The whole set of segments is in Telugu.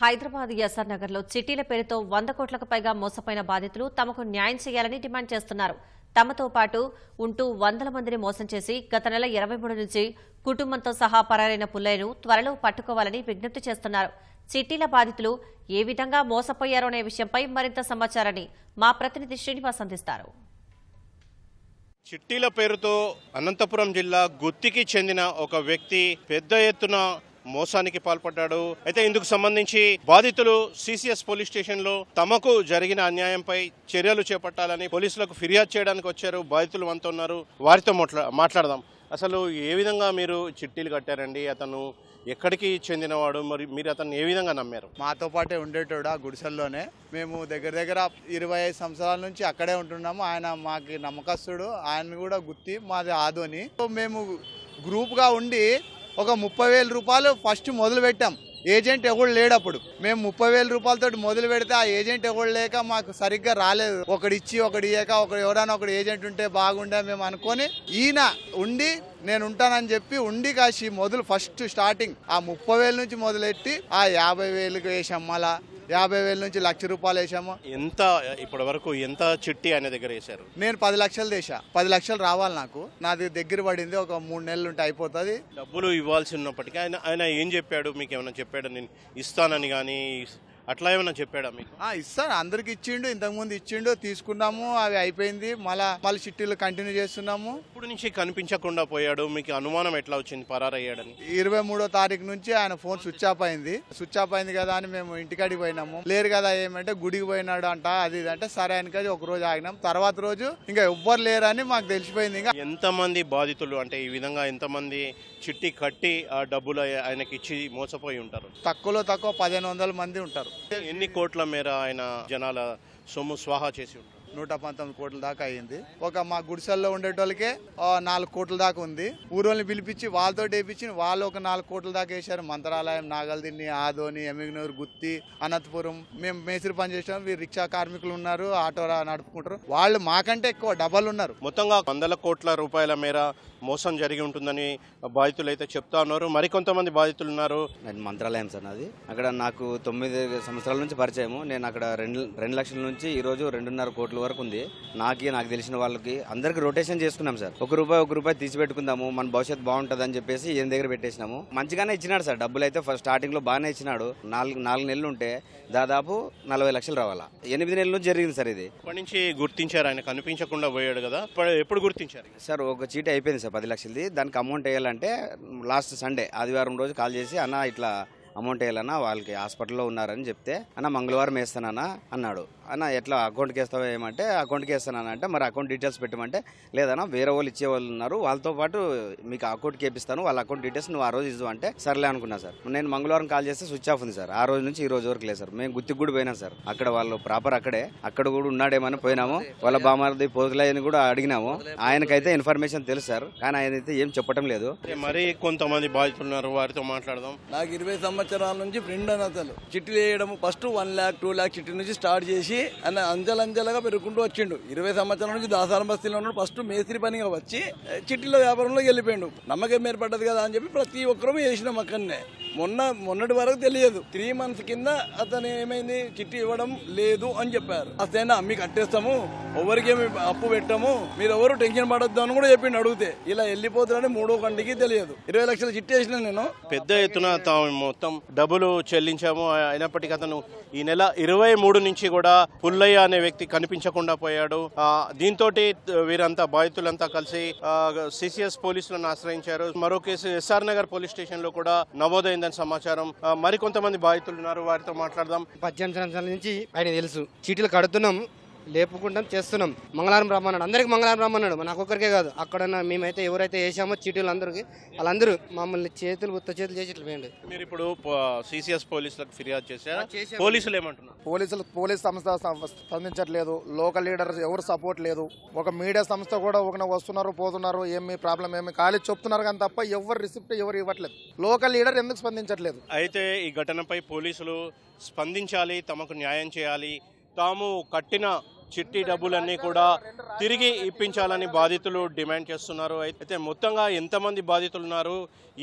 హైదరాబాద్ ఎస్ఆర్ నగర్లో చిట్టీల పేరుతో వంద కోట్లకు పైగా మోసపోయిన బాధితులు తమకు న్యాయం చేయాలని డిమాండ్ చేస్తున్నారు. తమతో పాటు ఉంటూ వందల మందిని మోసం చేసి గత నెల ఇరవై మూడు నుంచి కుటుంబంతో సహా పరారైన పుల్లయ్యను త్వరలో పట్టుకోవాలని విజ్ఞప్తి చేస్తున్నారు. చిట్టీల బాధితులు ఏ విధంగా మోసపోయారోనే విషయంపై మరింత సమాచారాన్ని మా ప్రతినిధి శ్రీనివాస్ అందిస్తారు. చిట్టీల పేరుతో అనంతపురం జిల్లా గుత్తికి చెందిన ఒక వ్యక్తి పెద్ద ఎత్తున మోసానికి పాల్పడ్డాడు. అయితే ఇందుకు సంబంధించి బాధితులు సిసిఎస్ పోలీస్ స్టేషన్లో తమకు జరిగిన అన్యాయంపై చర్యలు చేపట్టాలని పోలీసులకు ఫిర్యాదు చేయడానికి వచ్చారు. బాధితులు మనతో ఉన్నారు. వారితో మాట్లా- మాట్లాడదాం. అసలు ఏ విధంగా మీరు చిట్టీలు కట్టారండి? అతను ఎక్కడికి చెందినవాడు? మరి మీరు అతన్ని ఏ విధంగా నమ్మారు? మాతో పాటే ఉండేటోడు ఆ గుడిసెల్లోనే? మేము దగ్గర దగ్గర ఇరవై ఐదు సంవత్సరాల నుంచి అక్కడే ఉంటున్నాము. ఆయన మాకి నమ్మకస్తుడు. ఆయన కూడా గుత్తి మాది ఆదోని. సో మేము గ్రూప్గా ఉండి ఒక ముప్పై వేల రూపాయలు ఫస్ట్ మొదలు పెట్టాం ఏజెంట్ ఎవడు లేడప్పుడు. మేము ముప్పై వేల రూపాయలతో మొదలు పెడితే ఆ ఏజెంట్ ఎవడు లేక మాకు సరిగ్గా రాలేదు. ఒకడిచ్చి ఇచ్చి ఇయ్యక ఒకడు ఎవడైనా ఒకడు ఏజెంట్ ఉంటే బాగుండే మేము అనుకొని ఈయన ఉండి నేను ఉంటానని చెప్పి ఉండి కాసి మొదలు ఫస్ట్ స్టార్టింగ్ ఆ ముప్పై వేల నుంచి మొదలెట్టి ఆ యాభై వేలకు వేసాం మళ్ళా. యాభై వేల నుంచి లక్ష రూపాయలు వేసాము. ఎంత ఇప్పటి వరకు ఎంత చిట్టి ఆయన దగ్గర వేశారు? నేను పది లక్షలు చేసా పది లక్షలు రావాలి నాకు. నాది దగ్గర పడింది ఒక మూడు నెలలు ఉంటే అయిపోతుంది. డబ్బులు ఇవ్వాల్సి ఉన్నప్పటికీ ఆయన ఆయన ఏం చెప్పాడు? మీకు ఏమైనా చెప్పాడు? నేను ఇస్తానని కానీ అట్లా ఏమైనా చెప్పాడా మీకు? ఆ, ఇస్తాను అందరికి ఇచ్చిండు ఇంతకుముందు ఇచ్చిండు తీసుకున్నాము అవి అయిపోయింది. మళ్ళా మళ్ళీ చిట్టీలు కంటిన్యూ చేస్తున్నాము. ఇప్పుడు నుంచి కనిపించకుండా పోయాడు. మీకు అనుమానం ఎట్లా వచ్చింది పరారయ్యాడని? ఇరవై మూడో తారీఖు నుంచి ఆయన ఫోన్ స్విచ్ ఆఫ్ అయింది. స్విచ్ ఆఫ్ అయింది కదా అని మేము ఇంటికాడికి పోయినాము. లేరు కదా ఏమంటే గుడికి పోయినాడు అంట అది ఇది అంటే సరే అని ఒక రోజు ఆగినాం. తర్వాత రోజు ఇంకా ఎవ్వరు లేరని మాకు తెలిసిపోయింది. ఇంకా ఎంతమంది బాధితులు అంటే ఈ విధంగా ఎంతమంది చిట్టి కట్టి ఆ డబ్బులు ఆయ- ఆయనకి ఇచ్చి మోసపోయి ఉంటారు? తక్కువలో తక్కువ పదిహేను వందల మంది ఉంటారు. ఎన్ని కోట్ల మేర ఆయన జనాల సొమ్ము స్వాహా చేసి ఉంటారు? నూట పంతొమ్మిది కోట్ల దాకా అయింది. ఒక మా గుడిసెల్లో ఉండేటోళ్ళకే నాలుగు కోట్ల దాకా ఉంది. ఊరోళ్ళని పిలిపించి వాళ్ళతో వేయించి వాళ్ళు ఒక నాలుగు కోట్ల దాకా వేశారు. మంత్రాలయం నాగల్దిన్ని ఆదోని ఎమిగ్నూరు గుత్తి అనంతపురం మేము మేస్త్రి పని చేసాం వీరు రిక్షా కార్మికులు ఉన్నారు ఆటో నడుపుకుంటారు. వాళ్ళు మాకంటే ఎక్కువ డబల్ ఉన్నారు. మొత్తంగా వందల కోట్ల రూపాయల మేర మోసం జరిగి ఉంటుందని బాధితులు అయితే చెప్తా ఉన్నారు. మరికొంతమంది బాధితులు ఉన్నారు. నేను మంత్రాలయం సార్ నాది. అక్కడ నాకు తొమ్మిది సంవత్సరాల నుంచి పరిచయము. నేను అక్కడ రెండు రెండు లక్షల నుంచి ఈ రోజు రెండున్నర కోట్ల వరకు ఉంది నాకి నాకు తెలిసిన వాళ్ళకి అందరికి రొటేషన్ చేసుకున్నాం సార్. ఒక రూపాయి ఒక రూపాయి తీసి పెట్టుకుందాము మన భవిష్యత్తు బాగుంటుంది అని చెప్పేసి ఈయన దగ్గర పెట్టేసినాము. మంచిగానే ఇచ్చినాడు సార్. డబ్బులు అయితే ఫస్ట్ స్టార్టింగ్లో బాగానే ఇచ్చినాడు. నాలుగు నాలుగు నెలలు ఉంటే దాదాపు నలభై లక్షలు రావాలా. ఎనిమిది నెలల నుంచి జరిగింది సార్ ఇది. ఇప్పటి నుంచి గుర్తించారు. ఆయన కనిపించకుండా పోయాడు కదా. ఎప్పుడు గుర్తించారు? సార్ ఒక చీటీ అయిపోయింది సార్ పది లక్షలది. దానికి అమౌంట్ వేయాలంటే లాస్ట్ సండే ఆదివారం రోజు కాల్ చేసి అన్న ఇట్లా అమౌంట్ వేయాలన్నా వాళ్ళకి హాస్పిటల్లో ఉన్నారని చెప్తే అన్న మంగళవారం వేస్తానన్నా అన్నాడు. అన్న ఎట్లా అకౌంట్కి వేస్తావా ఏమంటే అకౌంట్కి వేస్తానన్నా అంటే మరి అకౌంట్ డీటెయిల్స్ పెట్టమంటే లేదన్నా వేరే వాళ్ళు ఇచ్చే వాళ్ళు ఉన్నారు వాళ్ళతో పాటు మీకు అకౌంట్కి వేపిస్తాను వాళ్ళ అకౌంట్ డీటెయిల్స్ నువ్వు ఆ రోజు ఇద్దు అంటే సర్లే అనుకున్నా సార్. నేను మంగళవారం కాల్ చేస్తే స్విచ్ ఆఫ్ ఉంది సార్. ఆ రోజు నుంచి ఈ రోజు వరకు లేదు సార్. మేము గుత్తికి కూడా పోయినాం సార్. అక్కడ వాళ్ళు ప్రాపర్ అక్కడే అక్కడ కూడా ఉన్నాడేమని పోయినాము. వాళ్ళ బామారది పోతులయ్యని కూడా అడిగినాము. ఆయనకైతే ఇన్ఫర్మేషన్ తెలుసు సార్ కానీ ఆయన అయితే ఏం చెప్పటం లేదు. మరి కొంతమంది బాధితులు ఉన్నారు వారితో మాట్లాడదాం. నాకు ఇరవై సంవత్సరాల నుంచి ఫ్రెండ్ అని అసలు చిట్టీలు వేయడం first one lakh two lakh చిట్టి నుంచి స్టార్ట్ చేసి అన్న అంజలంజలగా పెరుగుకుంటూ వచ్చిండు. ఇరవై సంవత్సరాల నుంచి దాసాల బస్తీలో ఉన్నాడు. ఫస్ట్ మేస్త్రి పనిగా వచ్చి ఏ, వ్యాపారంలో వెళ్ళిపోయాడు నమ్మకం ఏర్పడ్డది కదా అని చెప్పి ప్రతి ఒక్కరూ చేసినాం అక్కడనే. మొన్న మొన్నటి వరకు తెలియదు. త్రీ మంత్స్ కింద అతను ఏమైంది? చిట్టి ఇవ్వడం లేదు అని చెప్పారు. అసైనా మీకు కట్టేస్తాము ఎవరికి అప్పు పెట్టాము మీరు ఎవరు టెన్షన్ పడొద్దు అని కూడా చెప్పిండు అడిగితే. ఇలా వెళ్ళిపోతున్నారని మూడో కంటికి తెలియదు. ఇరవై లక్షలు చిట్టి వేసిన నేను. పెద్ద ఎత్తున తాము మొత్తం డబ్బులు చెల్లించాము. అయినప్పటికీ అతను ఈ నెల ఇరవై మూడు నుంచి కూడా పుల్లయ్య అనే వ్యక్తి కనిపించకుండా పోయాడు. దీంతో వీరంతా బాధితులంతా కలిసి సిసిఎస్ పోలీసులను ఆశ్రయించారు. మరో కేసు ఎస్ఆర్ నగర్ పోలీస్ స్టేషన్లో కూడా అయిందని సమాచారం. మరికొంతమంది బాధితులు ఉన్నారు వారితో మాట్లాడదాం. పద్దెనిమిది సంవత్సరాల నుంచి ఆయన తెలుసు. చీటీలు కడుతున్నాం. లేపుకుంటాం చేస్తున్నాం. మంగళవారం రమ్మన్నాడు అందరికి మంగళవారం రమ్మన్నాడు నాకు ఒక్కరికే కాదు. అక్కడ మేమైతే ఎవరైతే వేసామో చీటీలు అందరికి వాళ్ళందరూ మమ్మల్ని చేతులు ఉత్త చేతులు చేసి ఇట్లా వేయండి. మీరు ఇప్పుడు సిసిఎస్ పోలీసులకు ఫిర్యాదు చేశారు. పోలీసులు ఏమంటున్నారు? పోలీసులు పోలీస్ సంస్థ స్పందించట్లేదు. లోకల్ లీడర్ ఎవరు సపోర్ట్ లేదు. ఒక మీడియా సంస్థ కూడా ఒక వస్తున్నారు పోతున్నారు ఏమి ప్రాబ్లం ఏమి ఖాళీ చెప్తున్నారు కానీ తప్ప ఎవరు రిసిప్ట్ ఎవరు ఇవ్వట్లేదు. లోకల్ లీడర్ ఎందుకు స్పందించట్లేదు? అయితే ఈ ఘటనపై పోలీసులు స్పందించాలి తమకు న్యాయం చేయాలి. తాము కట్టిన చిట్టి డబ్బులన్నీ కూడా తిరిగి ఇప్పించాలని బాధితులు డిమాండ్ చేస్తున్నారు. అయితే మొత్తంగా ఎంతమంది బాధితులు ఉన్నారు?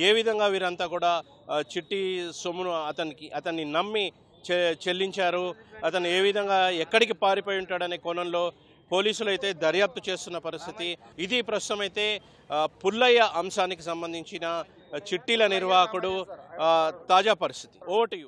ఏ విధంగా వీరంతా కూడా చిట్టి సొమ్మును అతనికి అతన్ని నమ్మి చె చెల్లించారు? అతను ఏ విధంగా ఎక్కడికి పారిపోయి ఉంటాడనే కోణంలో పోలీసులు అయితే దర్యాప్తు చేస్తున్న పరిస్థితి. ఇది ప్రస్తుతం అయితే పుల్లయ్య అంశానికి సంబంధించిన చిట్టీల నిర్వాహకుడు తాజా పరిస్థితి. ఓటు